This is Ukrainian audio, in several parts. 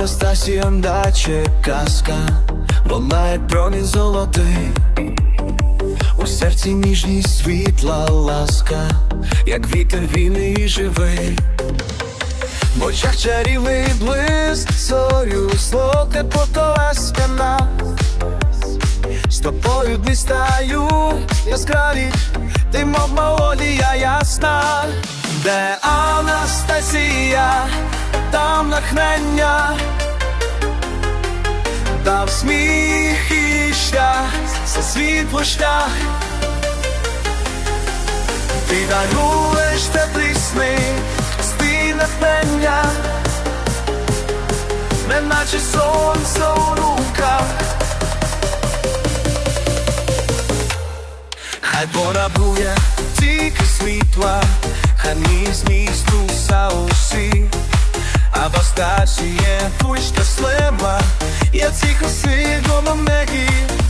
Анастасія, наче казка, як промінь золотий, у серці ніжність світла ласка, як вітер він і живий. В очах чарівний блиск, зорю, слово теплотова спина. З тобою дні стаю яскраві, ти мов мелодія ясна, де Анастасія, натхнення, там сміх і шлях, це світло шлях. Ти даруєш теплі сни, спи натхнення, неначе сонце у руках. Хай порабує тільки світла, хай мій зміст уса усі, а в остачі є будь я неї. A za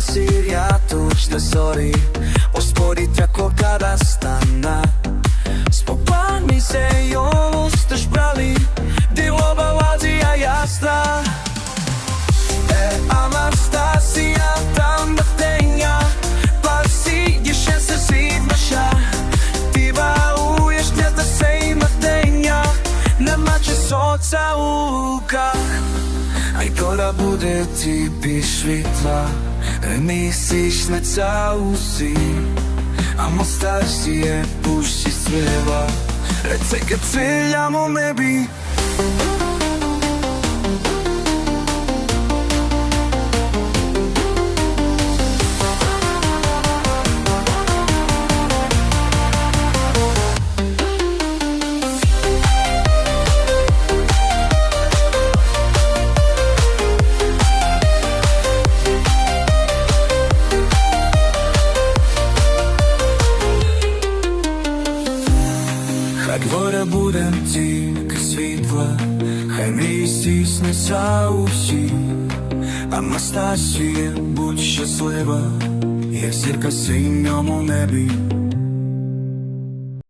Siriato ci tesori Osporiti ako kada stana. Spopan mi se i ovo ste šprali Di loba lađi, a ja stra E, Anastasija, tam da tenja Pa si gdje se sidmaša Ti bauješ gdje da se ima tenja? Nema će soca uka й доля буде тобі світла, місячниця усі, а мостасіє пущі свила, рецеки у небі. Хай будем тільки світла, хай мрії стіснеться усі, а Настасія будь щаслива, як зірка синьому небі.